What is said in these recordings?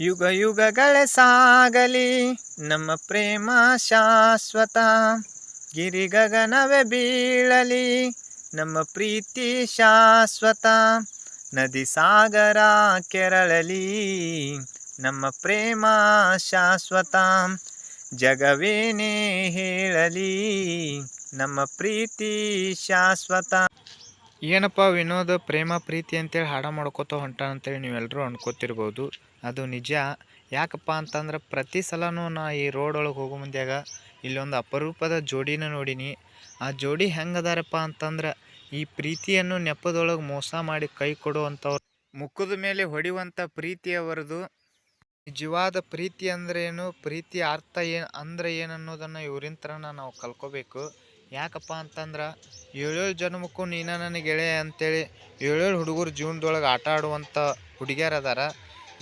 ಯುಗ ಯುಗಗಳ ಸಾಗಲಿ, ನಮ್ಮ ಪ್ರೇಮ ಶಾಶ್ವತ. ಗಿರಿ ಗಗನವೇ ಬೀಳಲಿ, ನಮ್ಮ ಪ್ರೀತಿ ಶಾಶ್ವತ. ನದಿ ಸಾಗರ ಕೆರಳಲಿ, ನಮ್ಮ ಪ್ರೇಮ ಶಾಶ್ವತ. ಜಗವೇನೇ ಹೇಳಲಿ, ನಮ್ಮ ಪ್ರೀತಿ ಶಾಶ್ವತ. ಏನಪ್ಪ ವಿನೋದ್, ಪ್ರೇಮ, ಪ್ರೀತಿ ಅಂತೇಳಿ ಹಾಡ ಮಾಡ್ಕೋತ ಹೊಂಟ ಅಂತೇಳಿ ನೀವೆಲ್ಲರೂ ಅನ್ಕೋತಿರ್ಬೋದು. ಅದು ನಿಜ. ಯಾಕಪ್ಪ ಅಂತಂದ್ರೆ ಪ್ರತಿ ಸಲನೂ ನಾ ಈ ರೋಡ್ ಒಳಗೆ ಹೋಗೋ ಮುಂದ್ಯಾಗ ಇಲ್ಲೊಂದು ಅಪರೂಪದ ಜೋಡಿನ ನೋಡೀನಿ. ಆ ಜೋಡಿ ಹೆಂಗದಾರಪ್ಪ ಅಂತಂದ್ರೆ ಈ ಪ್ರೀತಿಯನ್ನು ನೆಪದೊಳಗೆ ಮೋಸ ಮಾಡಿ ಕೈ ಕೊಡುವಂಥವ್ರು ಮುಖದ ಮೇಲೆ ಹೊಡೆಯುವಂಥ ಪ್ರೀತಿಯವರದು ನಿಜವಾದ ಪ್ರೀತಿ ಅಂದ್ರೇನು? ಪ್ರೀತಿ ಅರ್ಥ ಏನು, ಅಂದ್ರೆ ಏನನ್ನೋದನ್ನು ಇವರಿಂತ್ರನ ನಾವು ಕಲ್ಕೋಬೇಕು. ಯಾಕಪ್ಪ ಅಂತಂದ್ರೆ ಏಳೇಳು ಜನ್ಮಕ್ಕೂ ನೀನ ನನ್ನ ಗೆಳೆಯ ಅಂತೇಳಿ ಏಳೇಳು ಹುಡುಗರು ಜೀವನದೊಳಗೆ ಆಟ ಆಡುವಂಥ ಹುಡುಗಿಯರು ಅದಾರ.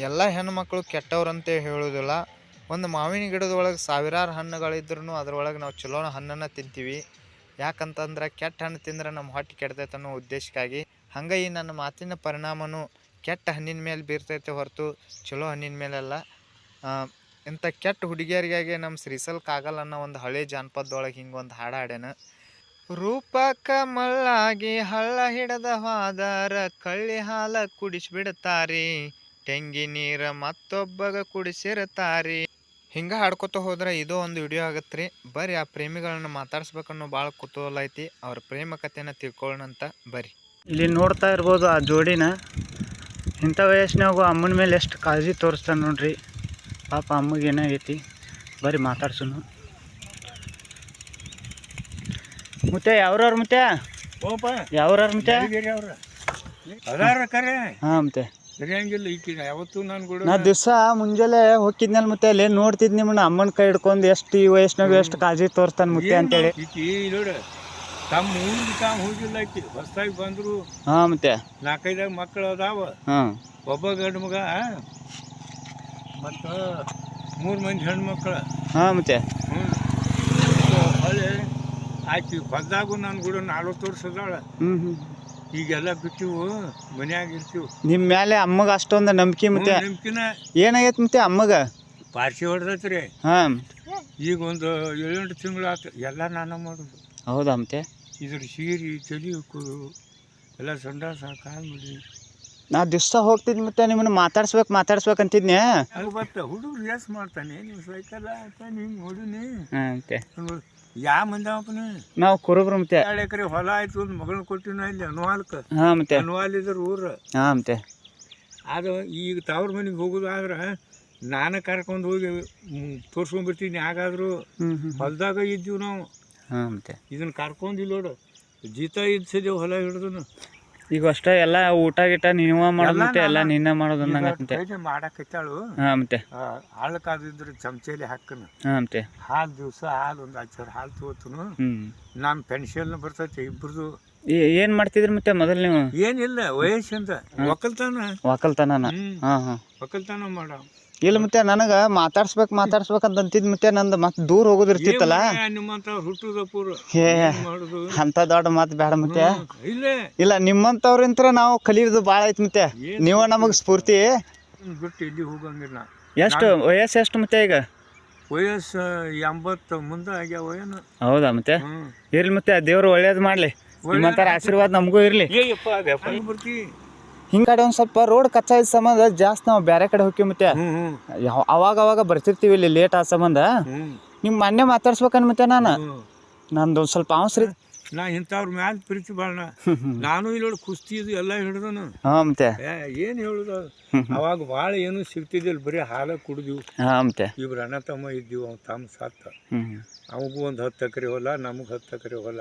ಎಲ್ಲ ಹೆಣ್ಮಕ್ಳು ಕೆಟ್ಟವ್ರು ಅಂತೇಳಿ ಹೇಳೋದಿಲ್ಲ. ಒಂದು ಮಾವಿನ ಗಿಡದೊಳಗೆ ಸಾವಿರಾರು ಹಣ್ಣುಗಳಿದ್ರೂ ಅದ್ರೊಳಗೆ ನಾವು ಚಲೋ ಹಣ್ಣನ್ನು ತಿಂತೀವಿ. ಯಾಕಂತಂದ್ರೆ ಕೆಟ್ಟ ಹಣ್ಣು ತಿಂದ್ರೆ ನಮ್ಮ ಹೊಟ್ಟೆ ಕೆಡ್ತೈತೆ ಅನ್ನೋ ಉದ್ದೇಶಕ್ಕಾಗಿ. ಹಂಗೆ ಈ ನನ್ನ ಮಾತಿನ ಪರಿಣಾಮನು ಕೆಟ್ಟ ಹಣ್ಣಿನ ಮೇಲೆ ಬೀರ್ತೈತೆ ಹೊರತು ಚಲೋ ಹಣ್ಣಿನ ಮೇಲೆಲ್ಲ. ಇಂಥ ಕೆಟ್ಟ ಹುಡುಗಿಯರಿಗಾಗಿ ನಮ್ಮ ಶ್ರೀಸಲ್ ಆಗಲ್ಲ ಅನ್ನೋ ಒಂದು ಹಳೆ ಜಾನಪದದೊಳಗೆ ಹಿಂಗೆ ಒಂದು ಹಾಡು ಹಾಡ್ಯಾನ. ರೂಪಕ ಮಳ್ಳಾಗಿ ಹಳ್ಳ ಹಿಡದ ಹೋದಾರ ಕಳ್ಳಿ ಹಾಲ ಕುಡಿಸ್ಬಿಡ್ತಾರಿ, ತೆಂಗಿ ನೀರ ಮತ್ತೊಬ್ಬಗ ಕುಡಿಸಿರ್ತಾರಿ. ಹಿಂಗೆ ಹಾಡ್ಕೊತ ಹೋದ್ರೆ ಇದು ಒಂದು ವಿಡಿಯೋ ಆಗತ್ರಿ. ಬರ್ರಿ ಆ ಪ್ರೇಮಿಗಳನ್ನ ಮಾತಾಡ್ಸ್ಬೇಕನ್ನೋ ಭಾಳ ಕುತೂಹಲ ಐತಿ. ಅವ್ರ ಪ್ರೇಮ ಕಥೆನ ತಿಳ್ಕೊಳ್ಳೋಣ ಅಂತ ಬರ್ರಿ. ಇಲ್ಲಿ ನೋಡ್ತಾ ಇರ್ಬೋದು ಆ ಜೋಡಿನ. ಇಂಥ ವಯಸ್ಸಿನಾಗೂ ಅಮ್ಮನ ಮೇಲೆ ಎಷ್ಟು ಕಾಳಜಿ ತೋರಿಸ್ತಾನೆ ನೋಡ್ರಿ. ಪಾಪ ಅಮ್ಮಗೆ ಏನಾಗೈತಿ ಬರಿ ಮಾತಾಡ್ಸೋನು. ಮತ್ತೆ ಯಾವ್ರವ್ರ ಮತ್ತೆ ಓಪ ಯಾವ್ರವ್ರ ಮತ್ತೆ ಅದಾರ ಕರೆ. ಹಾಂ ಮುತ್ತೆ ಸರಿಯಂಗಿಲ್ಲ ಈಕಿನ ಯಾವತ್ತೂ ನಾನು ಕೂಡ ನಾ ದಿವಸ ಮುಂಜಾನೆ ಹೋಗಿದ್ನಲ್ಲ ಮತ್ತೆ ಅಲ್ಲಿ ನೋಡ್ತಿದ್ ನಿಮ್ಮನ್ನ ಅಮ್ಮನ ಕೈ ಹಿಡ್ಕೊಂಡು ಎಷ್ಟು ಈ ವಯಸ್ಸಿನಾಗ ಎಷ್ಟು ಕಾಳಜಿ ತೋರಿಸ್ತಾನೆ ಮುತ್ತೆ ಅಂತೇಳಿ. ಈಕಿ ನೋಡು ತಮ್ಮ ಊರಿಗೆ ತಾವು ಹೋಗಿಲ್ಲ ಆಕಿ ಹೊಸ್ದಾಗಿ ಬಂದ್ರು. ಹಾಂ ಮತ್ತೆ ನಾಲ್ಕೈದಾಗ ಮಕ್ಕಳು ಅದಾವ. ಹಾಂ. ಒಬ್ಬ ಗಂಡು ಮಗ ಮತ್ತು ಮೂರು ಮಂದಿ ಹೆಣ್ಣು ಮಕ್ಕಳು ಹಾಂ ಮತ್ತೆ. ಹ್ಞೂ ಹೊಳೆ ಆಕಿ ಹೊಲ್ದಾಗೂ ನನ್ನ ಗುಡ ನಲ್ವತ್ತು ವರ್ಷ ಅದಾಳ. ಹ್ಞೂ ಹ್ಞೂ ಈಗೆಲ್ಲ ಬಿಟ್ಟಿವು ಮನ್ಯಾಗ ಇರ್ತೀವಿ. ನಿಮ್ಮ ಮೇಲೆ ಅಮ್ಮಗ ಅಷ್ಟೊಂದು ನಂಬಿಕೆ ಮತ್ತೆ ನಂಬಿಕೆನ ಏನಾಗೈತೆ ಮತ್ತೆ ಅಮ್ಮಗ? ಪಾರ್ಸಿ ಹೊಡೆದೈತ್ರಿ ಹಾಂ. ಈಗ ಒಂದು ಏಳೆಂಟು ತಿಂಗಳು ಆತು ಎಲ್ಲ ನಾನು ಮಾಡೋದು. ಹೌದಾ ಮತ್ತೆ? ಇದ್ರ ಸೀರೆ ತಲೆ ಎಲ್ಲ ಸಂಡಾಸ ಕಾಯಿ ಮುಡಿ ನಾ ದಿವಸ ಹೋಗ್ತಿದ್ದೆ ಮತ್ತೆ ನಿಮ್ಮನ್ನ ಮಾತಾಡ್ಸ್ಬೇಕು ಮಾತಾಡ್ಸ್ಬೇಕು ಅಂತಿದ್ನೆ ಬತ್ತ ಹುಡುಗ್ರು ರೇಸ್ ಮಾಡ್ತಾನೆ ನಿಮ್ಮ ಸೈಕಲ್ ಹಿಂಗೆ ಹೊಡಿನಿ. ಯಾ ಮಂದಪ್ಪನ ನಾವು ಕುರುಬ್ರು ಮತ್ತೆ. ಎರಡು ಎಕರೆ ಹೊಲ ಆಯ್ತು ಒಂದು ಮಗಳನ್ನ ಕೊಟ್ಟಿನ ಇಲ್ಲಿ ಅನುವಾಲ್ಕ? ಹಾಂ ಮತ್ತೆ. ಅನುವಾಲ್ ಇದ್ರ ಊರ. ಹಾಂ ಮತ್ತೆ ಅದು ಈಗ ತವ್ರ ಮನೆಗೆ ಹೋಗೋದು ಆದ್ರೆ ನಾನು ಕರ್ಕೊಂಡು ಹೋಗಿ ತೋರ್ಸ್ಕೊಂಡ್ಬಿಡ್ತೀನಿ ಯಾಗಾದ್ರು ಹೊಲದಾಗ ಇದ್ದೀವಿ ನಾವು. ಹಾಂ ಮತ್ತೆ ಇದನ್ನ ಕರ್ಕೊಂಡಿಲ್ಲ ನೋಡು ಜೀತ ಇದ್ಸಿದೇವು ಹೊಲ ಹಿಡಿದು ಈಗ ಅಷ್ಟೇ ಎಲ್ಲ ಊಟ ಗೀಟ ನೀವ ಮಾಡೋದಂತೆ ಮತ್ತೆ ಎಲ್ಲ ನಿನ್ನ ಮಾಡೋದು ಅನ್ನಂಗತ್ತೆ ಮಾಡಕತ್ತಾಳು. ಹಾ ಮತ್ತೆ. ಕಾದಿದ್ರು ಚಮಚೇಲಿ ಹಾಕನು ಹಾಂ ಮತ್ತೆ. ಹಾಲು ದಿವಸ ಹಾಲು ಒಂದು ಹತ್ತು ಹಾಲು ತಗೋತನು. ನಮ್ಮ ಪೆನ್ಷನ್ ಬರ್ತೈತೆ ಇಬ್ರದು. ಏನ್ ಮಾಡ್ತಿದ್ರಿ ಮತ್ತೆ ಮೊದಲು ನೀವು? ಏನಿಲ್ಲ ವಯಸ್ಸಿಂದ. ಒಕ್ಕಲ್ತನ. ಹ್ಮ್. ಹಾಂ ಹಾಂ. ಒಕ್ಕಲ್ತಾನ ಮಾಡ. ಇಲ್ಲ ಮತ್ತೆ ನನಗೆ ಮಾತಾಡ್ಸ್ಬೇಕು ಮಾತಾಡ್ಸ್ಬೇಕು ಅಂತ ಅಂತಿದ್ ಮತ್ತೆ ನಂದು ಮತ್ತೆ ದೂರ ಹೋಗೋದಿರ್ತಿತ್ತಲ್ಲ? ಅಂತ ದೊಡ್ಡ ಮಾತು ಬೇಡ ಮತ್ತೆ. ಇಲ್ಲೇ. ನಿಮ್ಮಂತವ್ರಿಂತ ನಾವು ಕಲಿಯೋದು ಭಾಳ ಐತಿ ಮತ್ತೆ. ನೀವು ನಮಗೆ ಸ್ಫೂರ್ತಿ. ಎಷ್ಟು? ವಯಸ್ಸು ಎಷ್ಟು ಮತ್ತೆ ಈಗ? ವಯಸ್ಸು ಎಂಬತ್ತು ಮುಂದೆ ಆಗ್ಯಾವ ಏನು? ಹೌದಾ ಮತ್ತೆ? ಇರ್ಲಿ ಮತ್ತೆ ದೇವ್ರು ಒಳ್ಳೇದು ಮಾಡ್ಲಿ. ನಿಮ್ಮಂತರ ಆಶೀರ್ವಾದ ನಮಗೂ ಇರ್ಲಿ. ಏಯಪ್ಪ ಒಂದು ಸ್ವಲ್ಪ ರೋಡ್ ಕಚ್ಚಾ ಇದ್ದ ಸಂಬಂಧ ಜಾಸ್ತಿ ನಾವು ಬೇರೆ ಕಡೆ ಹೋಗಿ ಮತ್ತೆ ಯಾವ- ಅವಾಗ ಅವಾಗ ಬರ್ತಿರ್ತೀವಿ ಇಲ್ಲಿ ಲೇಟ್ ಆ ಸಂಬಂಧ. ನಿಮ್ ಮೊನ್ನೆ ಮಾತಾಡ್ಸ್ಬೇಕನ್ ಮತ್ತೆ ನಾನು ನಂದು ಒಂದ್ ಸ್ವಲ್ಪ ಅವಸರ ನಾ ಇಂಥವ್ರ ಮ್ಯಾಲ ಪ್ರೀತಿ ಬಾಳ ನಾನು ಇಲ್ಲಿ ನೋಡು ಕುಸ್ತಿ ಇದು ಎಲ್ಲ ಹಿಡಿದನು. ಹಾ ಮತ್ತೆ ಏನು ಹೇಳುದು? ಅವಾಗ ಭಾಳ ಏನು ಸಿಗ್ತಿದ್ದಿಲ್ಲ. ಬರೀ ಹಾಲ ಕುಡಿದ್ವಿ. ಹಾ ಮತ್ತೆ ಇಬ್ರು ಅಣ್ಣ ತಮ್ಮ ಇದ್ದೀವಿ ಅವ್ನು ತಮ್ಮ ಸತ್ತ. ಹ್ಮ್. ಅವಗೂ ಒಂದು ಹತ್ತು ಎಕರೆ ಹೊಲ ನಮಗೆ ಹತ್ತು ಎಕರೆ ಹೊಲ.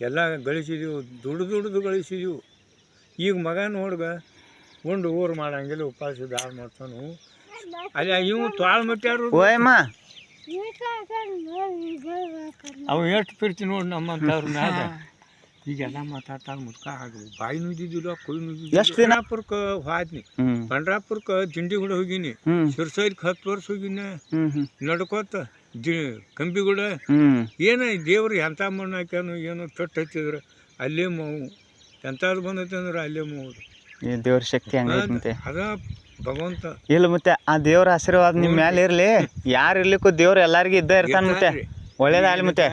ಎಲ್ಲ ಗಳಿಸಿದೀವಿ ದುಡ್ದು ದುಡ್ದು ಗಳಿಸಿದೀವಿ. ಈಗ ಮಗ ನೋಡ್ಗ ಉಂಡು ಊರು ಮಾಡಂಗಿಲ್ಲ ಉಪವಾಸ ದಾಳ ಮಾಡ್ತಾನು. ಅಲ್ಲಿ ಇವು ತಾಳ್ ಮಟ್ಟಾರು ಓಯಮ್ಮ ಅವು ಎಷ್ಟು ಪಿರ್ತಿ ನೋಡಿ ನಮ್ಮಂಥವ್ರ ಮ್ಯಾಲ ಈಗೆಲ್ಲ ಮಾತಾಡ್ತಾ ಮುದ್ಕ ಆಗಲಿ ಬಾಯಿ ನುದ್ದಿದ್ದಿಲ್ಲ ಕುಯ್ ನುದ್ದಿದ್ದಿಲ್ಲ ಎಷ್ಟು ದಿನ? ಪಂಡ್ರಾಪುರಕ್ಕೆ ಹೋದ್ನಿ. ಪಂಡ್ರಾಪುರಕ್ಕೆ ದಿಂಡಿ ಕೂಡ ಹೋಗಿನಿ. ಶಿರ್ಸೈಲ್ಗೆ ಹತ್ತು ವರ್ಷ ಹೋಗಿನಿ. ನಡ್ಕೋತ ಜಿ ಕಂಬಿಗುಡ. ಏನ ದೇವ್ರು ಎಂಥ ಮಣ್ಣು ಹಾಕ್ಯಾನು ಏನು ತೊಟ್ಟು ಹಚ್ಚಿದ್ರು ಅಲ್ಲೇ ಮಾವು ಎಂಥದ್ದು ಬಂದೈತೆ ಅಂದ್ರೆ ಅಲ್ಲೇ ಮಾವು ಈ ದೇವ್ರ ಶಕ್ತಿ ಹಂಗೈತೆ ಅದ ಭಗವಂತ. ಇಲ್ಲ ಮತ್ತೆ ಆ ದೇವ್ರ ಆಶೀರ್ವಾದ ನಿಮ್ಮ ಮ್ಯಾಲೆ ಇರ್ಲಿ. ಯಾರು ಇರ್ಲಿಕ್ಕೂ ದೇವ್ರ ಎಲ್ಲಾರಿಗೂ ಇದ್ದ ಇರ್ತಾನ ಮತ್ತೆ. ಒಳ್ಳೇದಾಗ್ಲಿ ಮತ್ತೆ.